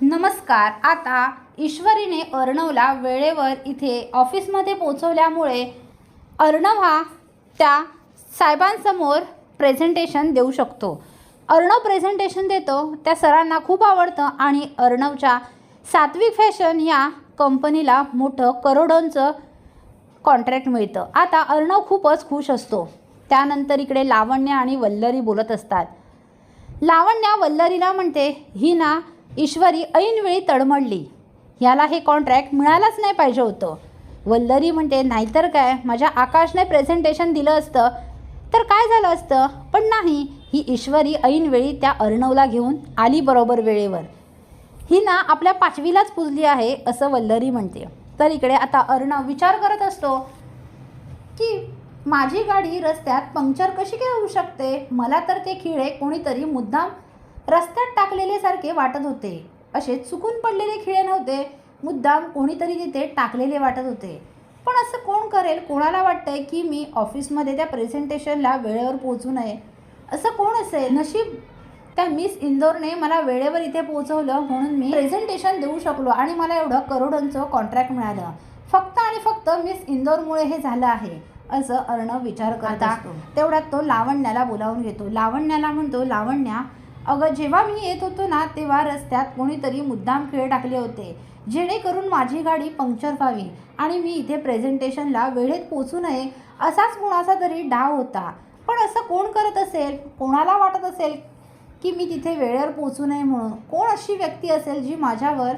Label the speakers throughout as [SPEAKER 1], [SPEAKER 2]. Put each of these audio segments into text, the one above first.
[SPEAKER 1] नमस्कार आता ईश्वरीने अर्णवला वेळेवर इथे ऑफिसमध्ये पोचवल्यामुळे अर्णव हा त्या साहेबांसमोर प्रेझेंटेशन देऊ शकतो. अर्णव प्रेझेंटेशन देतो त्या सरांना खूप आवडतं आणि अर्णवच्या सात्विक फॅशन या कंपनीला मोठं करोडोंचं कॉन्ट्रॅक्ट मिळतं. आता अर्णव खूपच खुश असतो. त्यानंतर इकडे लावण्य आणि वल्लरी बोलत असतात. लावण्या वल्लरीला म्हणते ही ना ईश्वरी ऐनवेळी तडमडली. ह्याला हे कॉन्ट्रॅक्ट मिळायलाच नाही पाहिजे होतं. वल्लरी म्हणते नाहीतर काय? माझ्या आकाशने प्रेझेंटेशन दिलं असतं. तर काय झालं असतं? पण नाही. ही ईश्वरी ऐनवेळी त्या अर्णवला घेऊन आली बरोबर वेळेवर. ही ना आपल्या पाचवीलाच पुजली आहे असं वल्लरी म्हणते. तर इकडे आता अर्णव विचार करत असतो की माझी गाडी रस्त्यात पंक्चर कशी काय होऊ शकते? मला तर ते खिळे कोणीतरी मुद्दाम रस्त्यात टाकले सारखे वाटत होते. असे चुकून पडलेले खिळे नव्हते. मुद्दाम कोणीतरी तिथे टाकलेले वाटत होते. पण असं कोण करेल कोणाला वाटतंय की मी ऑफिसमध्ये त्या प्रेझेंटेशनला वेळेवर पोहोचू नये? असं कोण असेल? नशीब त्या मिस इंदोरने मला वेळेवर इथे पोहोचवलं म्हणून मी प्रेझेंटेशन देऊ शकलो आणि मला एवढं करोडोंचं कॉन्ट्रॅक्ट मिळालं. फक्त आणि फक्त मिस इंदोरमुळे हे झालं आहे असं अर्णव विचार करत तेवढ्यात तो लावण्याला बोलावून घेतो. लावण्याला म्हणतो लावण्या अगं जेव्हा मी येत होतो ना तेव्हा रस्त्यात कोणीतरी मुद्दाम खेळ टाकले होते जेणेकरून माझी गाडी पंक्चर व्हावी आणि मी इथे प्रेझेंटेशनला वेळेत पोचू नये असाच कोणाचा तरी डाव होता. पण असं कोण करत असेल? कोणाला वाटत असेल की मी तिथे वेळेवर पोचू नये म्हणून? कोण अशी व्यक्ती असेल जी माझ्यावर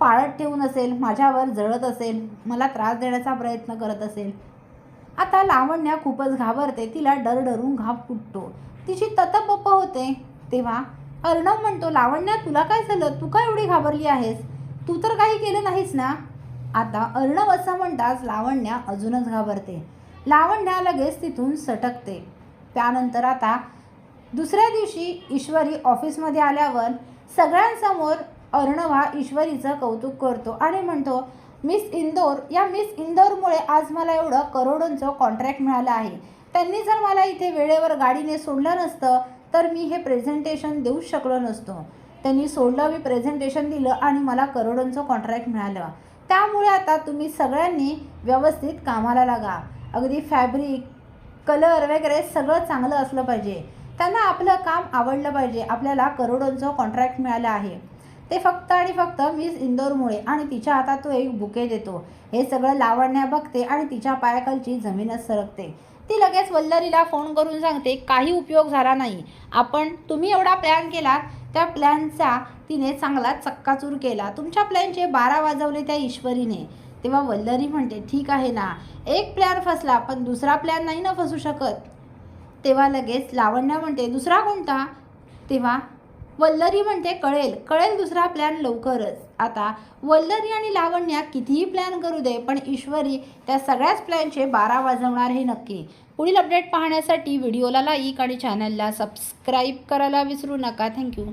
[SPEAKER 1] पाळत ठेवून असेल माझ्यावर जळत असेल मला त्रास देण्याचा प्रयत्न करत असेल? आता लावण्या खूपच घाबरते तिला डर डरून घाप फुटतो तिची ततपप्प होते. तेव्हा अर्णव म्हणतो लावण्या तुला काय झालं? तू का एवढी घाबरली आहेस? तू तर काही केलं नाहीस ना? आता अर्णव असं म्हणताच लावण्या अजूनच घाबरते. लावण्या लगेच तिथून सटकते. त्यानंतर आता दुसऱ्या दिवशी ईश्वरी ऑफिसमध्ये आल्यावर सगळ्यांसमोर अर्णव हा ईश्वरीचं कौतुक करतो आणि म्हणतो मिस इंदोर या मिस इंदोरमुळे आज मला एवढं करोडोंचं कॉन्ट्रॅक्ट मिळालं आहे. त्यांनी जर मला इथे वेळेवर गाडीने सोडलं नसतं तर मी हे प्रेझेंटेशन देऊच शकलो नसतो. त्यांनी सोडलं मी प्रेझेंटेशन दिलं आणि मला करोडोंचं कॉन्ट्रॅक्ट मिळालं. त्यामुळे आता तुम्ही सगळ्यांनी व्यवस्थित कामाला लागा. अगदी फॅब्रिक कलर वगैरे सगळं चांगलं असलं पाहिजे. त्यांना आपलं काम आवडलं पाहिजे. आपल्याला करोडोंचं कॉन्ट्रॅक्ट मिळालं आहे. ते फक्त आणि फक्त मिस इंदोरमुळे आणि तिच्या हातात तो एक बुके देतो. हे सगळं लावण्या बघते आणि तिच्या पायाखालची जमीनच सरकते. ती लगेच वल्लरीला फोन करून सांगते काही उपयोग झाला नाही. आपण तुम्ही एवढा प्लॅन केला त्या प्लॅनचा तिने चांगला चक्काचूर केला. तुमच्या प्लॅनचे बारा वाजवले त्या ईश्वरीने. तेव्हा वल्लरी म्हणते ठीक आहे ना. एक प्लॅन फसला पण दुसरा प्लॅन नाही ना फसू शकत. तेव्हा लगेच लावण्या म्हणते दुसरा कोणता? तेव्हा वल्लरी म्हणते कळेल. कळेल दुसरा प्लॅन लवकरच. आता वल्लरी आणि लावण्या कितीही प्लॅन करू दे पण ईश्वरी त्या सगळ्याच प्लॅनचे बारा वाजवणार हे नक्की. पुढील अपडेट पाहण्यासाठी व्हिडिओला लाईक आणि चॅनलला सबस्क्राईब करायला विसरू नका. थँक्यू